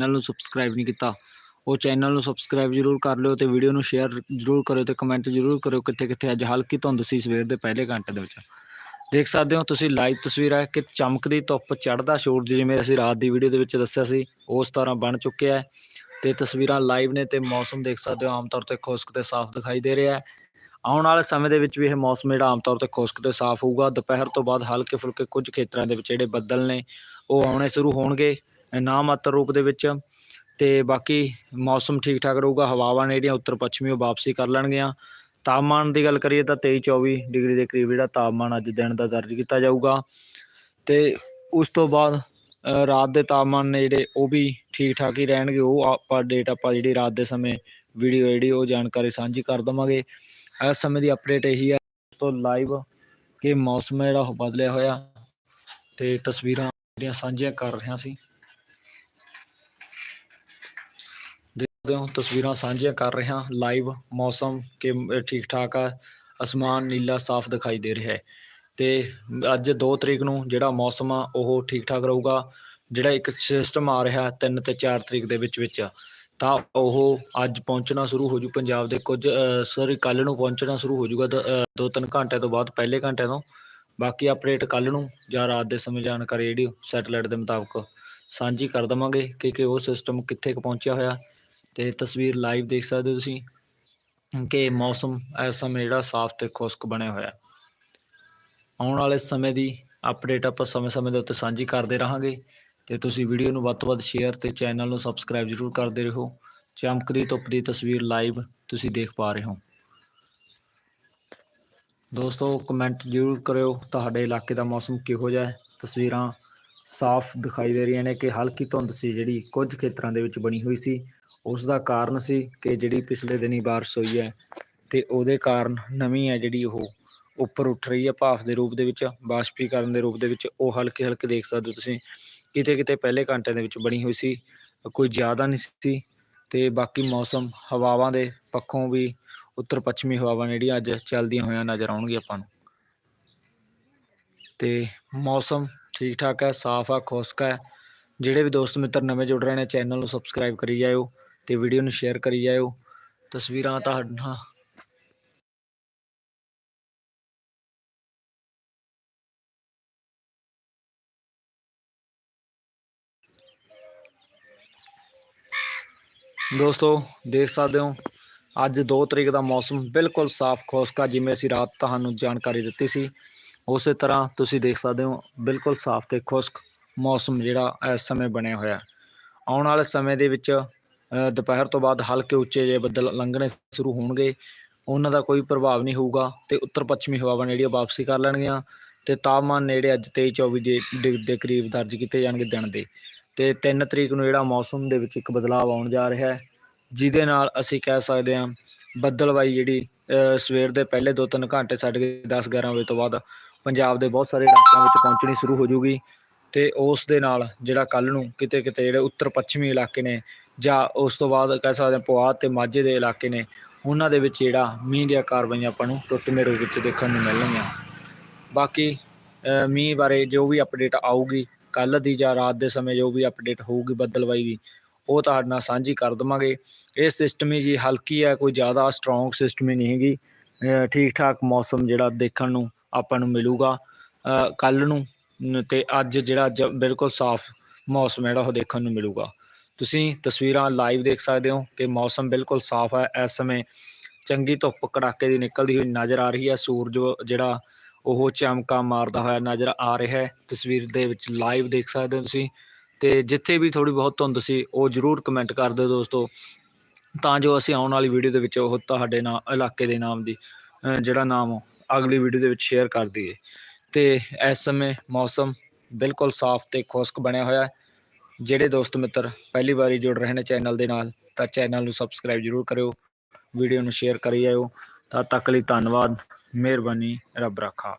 Channel ਨੂੰ subscribe ਨਹੀਂ ਕੀਤਾ, ਉਹ ਚੈਨਲ ਨੂੰ ਸਬਸਕ੍ਰਾਈਬ ਜ਼ਰੂਰ ਕਰ ਲਿਓ ਤੇ ਵੀਡੀਓ ਨੂੰ ਸ਼ੇਅਰ ਜ਼ਰੂਰ ਕਰਿਓ ਤੇ ਕਮੈਂਟ ਜ਼ਰੂਰ ਕਰਿਓ ਕਿੱਥੇ ਕਿੱਥੇ ਅੱਜ ਹਲਕੀ ਧੁੰਦ ਸੀ ਸਵੇਰ ਦੇ ਪਹਿਲੇ ਘੰਟੇ ਦੇ ਵਿੱਚ। ਦੇਖ ਸਕਦੇ ਹੋ ਤੁਸੀਂ ਲਾਈਵ ਤਸਵੀਰ ਹੈ ਕਿ ਚਮਕਦੀ ਧੁੱਪ ਚੜ੍ਹਦਾ ਸੂਰਜ ਜਿਵੇਂ ਅਸੀਂ ਰਾਤ ਦੀ ਵੀਡੀਓ ਦੇ ਵਿੱਚ ਦੱਸਿਆ ਸੀ, ਉਸ ਤਰ੍ਹਾਂ ਬਣ ਚੁੱਕਿਆ ਹੈ ਤੇ ਤਸਵੀਰਾਂ ਲਾਈਵ ਨੇ ਤੇ ਮੌਸਮ ਦੇਖ ਸਕਦੇ ਹੋ ਆਮ ਤੌਰ ਤੇ ਖੁਸ਼ਕ ਤੇ ਸਾਫ਼ ਦਿਖਾਈ ਦੇ ਰਿਹਾ ਹੈ। ਆਉਣ ਵਾਲੇ ਸਮੇਂ ਦੇ ਵਿੱਚ ਵੀ ਇਹ ਮੌਸਮ ਜਿਹੜਾ ਆਮ ਤੌਰ ਤੇ ਖੁਸ਼ਕ ਤੇ ਸਾਫ਼ ਹੋਊਗਾ। ਦੁਪਹਿਰ ਤੋਂ ਬਾਅਦ ਹਲਕੇ ਫੁਲਕੇ ਕੁਝ ਖੇਤਰਾਂ ਦੇ ਵਿੱਚ ਜਿਹੜੇ ਬੱਦਲ ਨੇ, ਉਹ ਆਉਣੇ ਸ਼ੁਰੂ ਹੋਣਗੇ। ਨਾ ਮਾਤਰ ਰੂਪ ਦੇ ਵਿੱਚ ਤੇ ਬਾਕੀ ਮੌਸਮ ਠੀਕ ਠਾਕ ਰਹੂਗਾ, ਹਵਾਵਾਂ ਨੇ ਜਿਹੜੀਆਂ ਉੱਤਰ ਪੱਛਮੀ ਉਹ ਵਾਪਸੀ ਕਰ ਲੈਣਗੀਆਂ। ਤਾਪਮਾਨ ਦੀ ਗੱਲ ਕਰੀਏ ਤਾਂ 23 24 ਡਿਗਰੀ ਦੇ ਕਰੀਬ ਜਿਹੜਾ ਤਾਪਮਾਨ ਅੱਜ ਦਿਨ ਦਾ ਦਰਜ ਕੀਤਾ ਜਾਊਗਾ। ਤੇ ਉਸ ਤੋਂ ਬਾਅਦ ਰਾਤ ਦੇ ਤਾਪਮਾਨ ਨੇ ਜਿਹੜੇ ਉਹ ਵੀ ਠੀਕ ਠਾਕ ਹੀ ਰਹਿਣਗੇ, ਉਹ ਆਪਾਂ ਡੇਟ ਆਪਾਂ ਜਿਹੜੀ ਰਾਤ ਦੇ ਸਮੇਂ ਵੀਡੀਓ ਜਿਹੜੀ ਉਹ ਜਾਣਕਾਰੀ ਸਾਂਝੀ ਕਰ ਦਵਾਂਗੇ। ਇਸ ਸਮੇਂ ਦੀ ਅਪਡੇਟ ਇਹੀ ਹੈ ਤੋਂ ਲਾਈਵ ਕਿ ਮੌਸਮ ਜਿਹੜਾ ਉਹ ਬਦਲਿਆ ਹੋਇਆ ਤੇ ਤਸਵੀਰਾਂ ਜਿਹੜੀਆਂ ਸਾਂਝੀਆਂ ਕਰ ਰਿਹਾ ਸੀ। ਦੇਖਦੇ ਹੋ, ਤਸਵੀਰਾਂ ਸਾਂਝੀਆਂ ਕਰ ਰਿਹਾ ਲਾਈਵ ਮੌਸਮ ਕਿ ਠੀਕ ਠਾਕ ਆ, ਅਸਮਾਨ ਨੀਲਾ, ਸਾਫ਼ ਦਿਖਾਈ ਦੇ ਰਿਹਾ ਹੈ। ਤੇ ਅੱਜ 2 ਤਰੀਕ ਨੂੰ ਜਿਹੜਾ ਮੌਸਮ ਆ, ਉਹ ਠੀਕ ਠਾਕ ਰਹੂਗਾ। ਜਿਹੜਾ ਇੱਕ ਸਿਸਟਮ ਆ ਰਿਹਾ 3 ਤੇ 4 ਤਰੀਕ ਦੇ ਵਿੱਚ ਵਿੱਚ। ਤਾਂ ਉਹ ਅੱਜ ਪਹੁੰਚਣਾ ਸ਼ੁਰੂ ਹੋ ਜੂ, ਪੰਜਾਬ ਦੇ ਕੁਝ ਸੌਰੀ ਕੱਲ ਨੂੰ ਪਹੁੰਚਣਾ ਸ਼ੁਰੂ ਹੋ ਜੂਗਾ 2-3 ਘੰਟਿਆਂ ਤੋਂ ਬਾਅਦ, ਪਹਿਲੇ ਘੰਟਿਆਂ ਤੋਂ। ਬਾਕੀ ਅਪਡੇਟ ਕੱਲ ਨੂੰ ਜਾਂ ਰਾਤ ਦੇ ਸਮੇਂ ਜਾਣਕਾਰੀ ਜਿਹੜੀ ਸੈਟੇਲਾਈਟ ਦੇ ਮੁਤਾਬਕ ਸਾਂਝੀ ਕਰ ਦਵਾਂਗੇ ਕਿ ਕਿ ਉਹ ਸਿਸਟਮ ਕਿੱਥੇ ਕੁ ਪਹੁੰਚਿਆ ਹੋਇਆ। ਤੇ ਤਸਵੀਰ ਲਾਈਵ ਦੇਖ ਸਕਦੇ ਹੋ ਤੁਸੀਂ, ਕਿ ਮੌਸਮ ਇਸ ਸਮੇਂ ਜਿਹੜਾ ਸਾਫ਼ ਤੇ ਖੁਸ਼ਕ ਬਣਿਆ ਹੋਇਆ। ਆਉਣ ਵਾਲੇ ਸਮੇਂ ਦੀ ਅਪਡੇਟ ਆਪਾਂ ਸਮੇਂ-ਸਮੇਂ ਦੇ ਉੱਤੇ ਸਾਂਝੀ ਕਰਦੇ ਰਹਾਂਗੇ। ਤੇ ਤੁਸੀਂ ਵੀਡੀਓ ਨੂੰ ਵੱਧ ਤੋਂ ਵੱਧ ਸ਼ੇਅਰ ਤੇ ਚੈਨਲ ਨੂੰ ਸਬਸਕ੍ਰਾਈਬ ਜ਼ਰੂਰ ਕਰਦੇ ਰਹੋ। ਚਮਕਦੀ ਧੁੱਪ ਦੀ ਤਸਵੀਰ ਲਾਈਵ ਤੁਸੀਂ ਦੇਖ ਪਾ ਰਹੇ ਹੋ। ਦੋਸਤੋ ਕਮੈਂਟ ਜ਼ਰੂਰ ਕਰਿਓ, ਤੁਹਾਡੇ ਇਲਾਕੇ ਦਾ ਮੌਸਮ ਕਿਹੋ ਜਿਹਾ ਹੈ, ਤਸਵੀਰਾਂ ਸਾਫ਼ ਦਿਖਾਈ ਦੇ ਰਹੀਆਂ ਨੇ ਕਿ ਹਲਕੀ ਧੁੰਦ ਸੀ ਜਿਹੜੀ ਕੁਝ ਖੇਤਰਾਂ ਦੇ ਵਿੱਚ ਬਣੀ ਹੋਈ ਸੀ। ਉਸ ਦਾ ਕਾਰਨ ਸੀ ਕਿ ਜਿਹੜੀ ਪਿਛਲੇ ਦਿਨੀ ਬਾਰਿਸ਼ ਹੋਈ ਹੈ ਤੇ ਉਹਦੇ ਕਾਰਨ ਨਵੀਂ ਹੈ ਜਿਹੜੀ ਉਹ ਉੱਪਰ ਉੱਠ ਰਹੀ ਹੈ ਭਾਫ ਦੇ ਰੂਪ ਦੇ ਵਿੱਚ, ਬਾਸ਼ਪੀਕਰਨ ਦੇ ਰੂਪ ਦੇ ਵਿੱਚ। ਉਹ ਹਲਕੇ ਹਲਕੇ ਦੇਖ ਸਕਦੇ ਹੋ ਤੁਸੀਂ ਕਿਤੇ ਕਿਤੇ ਪਹਿਲੇ ਘੰਟੇ ਦੇ ਵਿੱਚ ਬਣੀ ਹੋਈ ਸੀ, ਕੋਈ ਜ਼ਿਆਦਾ ਨਹੀਂ ਸੀ ਤੇ ਬਾਕੀ ਮੌਸਮ, ਹਵਾਵਾਂ ਦੇ ਪੱਖੋਂ ਵੀ ਉੱਤਰ ਪੱਛਮੀ ਹਵਾਵਾਂ ਜਿਹੜੀਆਂ ਅੱਜ ਚੱਲਦੀਆਂ ਹੋਈਆਂ ਨਜ਼ਰ ਆਉਣਗੀਆਂ ਆਪਾਂ ਨੂੰ। ਤੇ ਮੌਸਮ ਠੀਕ ਠਾਕ ਹੈ, ਸਾਫ਼ ਆ, ਖੁਸ਼ਕ ਹੈ। ਜਿਹੜੇ ਵੀ ਦੋਸਤ ਮਿੱਤਰ ਨਵੇਂ ਜੁੜ ਰਹੇ ਨੇ, ਚੈਨਲ ਨੂੰ ਸਬਸਕ੍ਰਾਈਬ ਕਰੀ ਜਾਇਓ ਤੇ ਵੀਡੀਓ ਨੂੰ ਸ਼ੇਅਰ ਕਰੀ ਜਾਇਓ। ਤਸਵੀਰਾਂ ਤੁਹਾਡਾ ਦੋਸਤੋ, ਦੇਖ ਸਕਦੇ ਹੋ, ਅੱਜ 2 ਤਰੀਕ ਦਾ ਮੌਸਮ ਬਿਲਕੁਲ ਸਾਫ਼, ਖੁਸਕਾ ਜਿਵੇਂ ਅਸੀਂ ਰਾਤ ਤੁਹਾਨੂੰ ਜਾਣਕਾਰੀ ਦਿੱਤੀ ਸੀ। ਉਸੇ ਤਰ੍ਹਾਂ ਤੁਸੀਂ ਦੇਖ ਸਕਦੇ ਹੋ, ਬਿਲਕੁਲ ਸਾਫ਼ ਤੇ ਖੁਸ਼ਕ ਮੌਸਮ ਜਿਹੜਾ ਇਸ ਸਮੇਂ ਬਣਿਆ ਹੋਇਆ ਹੈ। ਆਉਣ ਵਾਲੇ ਸਮੇਂ ਦੇ ਵਿੱਚ ਦੁਪਹਿਰ ਤੋਂ ਬਾਅਦ ਹਲਕੇ ਉੱਚੇ ਜਿਹੇ ਬੱਦਲ ਲੰਘਣੇ ਸ਼ੁਰੂ ਹੋਣਗੇ ਉਹਨਾਂ ਦਾ ਕੋਈ ਪ੍ਰਭਾਵ ਨਹੀਂ ਹੋਊਗਾ ਤੇ ਉੱਤਰ ਪੱਛਮੀ ਹਵਾਵਾਂ ਜਿਹੜੀਆਂ ਵਾਪਸੀ ਕਰ ਲੈਣਗੀਆਂ ਤੇ ਤਾਪਮਾਨ ਨੇੜੇ ਅੱਜ 23 24 ਦੇ ਡਿਗਰੀ ਦੇ ਕਰੀਬ ਦਰਜ ਕੀਤੇ ਜਾਣਗੇ ਦਿਨ ਦੇ ਤੇ 3 ਤਰੀਕ ਨੂੰ ਜਿਹੜਾ ਮੌਸਮ ਦੇ ਵਿੱਚ ਇੱਕ ਬਦਲਾਅ ਆਉਣ ਜਾ ਰਿਹਾ ਹੈ, ਜਿਹਦੇ ਨਾਲ ਅਸੀਂ ਕਹਿ ਸਕਦੇ ਹਾਂ ਬੱਦਲਵਾਈ ਜਿਹੜੀ ਸਵੇਰ ਦੇ ਪਹਿਲੇ 2-3 ਘੰਟੇ ਛੱਡ ਕੇ 10-11 ਵਜੇ ਤੋਂ ਬਾਅਦ ਪੰਜਾਬ ਦੇ ਬਹੁਤ ਸਾਰੇ ਇਲਾਕਿਆਂ ਵਿੱਚ ਪਹੁੰਚਣੀ ਸ਼ੁਰੂ ਹੋ ਜੂਗੀ ਤੇ ਉਸ ਦੇ ਨਾਲ ਜਿਹੜਾ ਕੱਲ ਨੂੰ ਕਿਤੇ ਕਿਤੇ ਜਿਹੜੇ ਉੱਤਰ ਪੱਛਮੀ ਇਲਾਕੇ ਨੇ ਜਾਂ ਉਸ ਤੋਂ ਬਾਅਦ ਕਹਿ ਸਕਦੇ ਹਾਂ ਪੁਆਧ ਤੇ ਮਾਝੇ ਦੇ ਇਲਾਕੇ ਨੇ, ਉਹਨਾਂ ਦੇ ਵਿੱਚ ਜਿਹੜਾ ਮੀਂਹ ਦੀਆਂ ਕਾਰਵਾਈਆਂ ਆਪਾਂ ਨੂੰ ਟੁੱਟਵੇਂ ਰੂਪ ਵਿੱਚ ਦੇਖਣ ਨੂੰ ਮਿਲਣਗੀਆਂ। ਬਾਕੀ ਮੀਂਹ ਬਾਰੇ ਜੋ ਵੀ ਅਪਡੇਟ ਆਊਗੀ ਕੱਲ ਦੀ ਜਾਂ ਰਾਤ ਦੇ ਸਮੇਂ ਜੋ ਵੀ ਅਪਡੇਟ ਹੋਊਗੀ ਬੱਦਲਵਾਈ ਦੀ ਉਹ ਤੁਹਾਡੇ ਨਾਲ ਸਾਂਝੀ ਕਰ ਦਵਾਂਗੇ। ਇਹ ਸਿਸਟਮ ਹੀ ਜੀ ਹਲਕੀ ਹੈ ਕੋਈ ਜ਼ਿਆਦਾ ਸਟਰੋਂਗ ਸਿਸਟਮ ਹੀ ਨਹੀਂ ਹੈਗੀ। ਠੀਕ ਠਾਕ ਮੌਸਮ ਜਿਹੜਾ ਦੇਖਣ ਨੂੰ ਆਪਾਂ ਨੂੰ ਮਿਲੂਗਾ। ਕੱਲ ਨੂੰ ਨ- ਤੇ ਅੱਜ ਜਿਹੜਾ ਜ- ਬਿਲਕੁਲ ਸਾਫ਼ ਮੌਸਮ ਜਿਹੜਾ ਉਹ ਦੇਖਣ ਨੂੰ ਮਿਲੂਗਾ। ਤੁਸੀਂ ਤਸਵੀਰਾਂ ਲਾਈਵ ਦੇਖ ਸਕਦੇ ਹੋ ਕਿ ਮੌਸਮ ਬਿਲਕੁਲ ਸਾਫ਼ ਹੈ ਇਸ ਸਮੇਂ ਚੰਗੀ ਧੁੱਪ ਕੜਾਕੇ ਦੀ ਨਿਕਲਦੀ ਹੋਈ ਨਜ਼ਰ ਆ ਰਹੀ ਹੈ ਸੂਰਜ ਜਿਹੜਾ ਉਹ ਚਮਕਾ ਮਾਰਦਾ ਹੋਇਆ ਨਜ਼ਰ ਆ ਰਿਹਾ ਹੈ। ਤਸਵੀਰ ਦੇ ਵਿੱਚ ਲਾਈਵ ਦੇਖ ਸਕਦੇ ਹੋ ਤੁਸੀਂ। ਤੇ ਜਿੱਥੇ ਵੀ ਥੋੜੀ ਬਹੁਤ ਧੁੰਦ ਸੀ ਉਹ ਜਰੂਰ ਕਮੈਂਟ ਕਰ ਦਿਓ ਦੋਸਤੋ। ਤਾਂ ਜੋ ਅਸੀਂ ਆਉਣ ਵਾਲੀ ਵੀਡੀਓ ਦੇ ਵਿੱਚ ਉਹ ਤੁਹਾਡੇ ਨਾਲ ਇਲਾਕੇ ਦੇ ਨਾਮ ਦੀ ਜਿਹੜਾ ਨਾਮ ਅਗਲੀ ਵੀਡੀਓ ਦੇ ਵਿੱਚ ਸ਼ੇਅਰ ਕਰ ਦਈਏ। ਤੇ ਇਸ ਸਮੇਂ ਮੌਸਮ ਬਿਲਕੁਲ ਸਾਫ਼ ਤੇ ਖੁਸ਼ਕ ਬਣਿਆ ਹੋਇਆ ਹੈ। ਜਿਹੜੇ ਦੋਸਤ ਮਿੱਤਰ ਪਹਿਲੀ ਵਾਰੀ ਜੁੜ ਰਹੇ ਨੇ ਚੈਨਲ ਦੇ ਨਾਲ, ਤਾਂ ਚੈਨਲ ਨੂੰ ਸਬਸਕ੍ਰਾਈਬ ਜਰੂਰ ਕਰਿਓ। ਵੀਡੀਓ ਨੂੰ ਸ਼ੇਅਰ ਕਰੀ ਜਾਇਓ। ਤਦ ਤੱਕ ਲਈ ਧੰਨਵਾਦ, ਮਿਹਰਬਾਨੀ, ਰੱਬ ਰਾਖਾ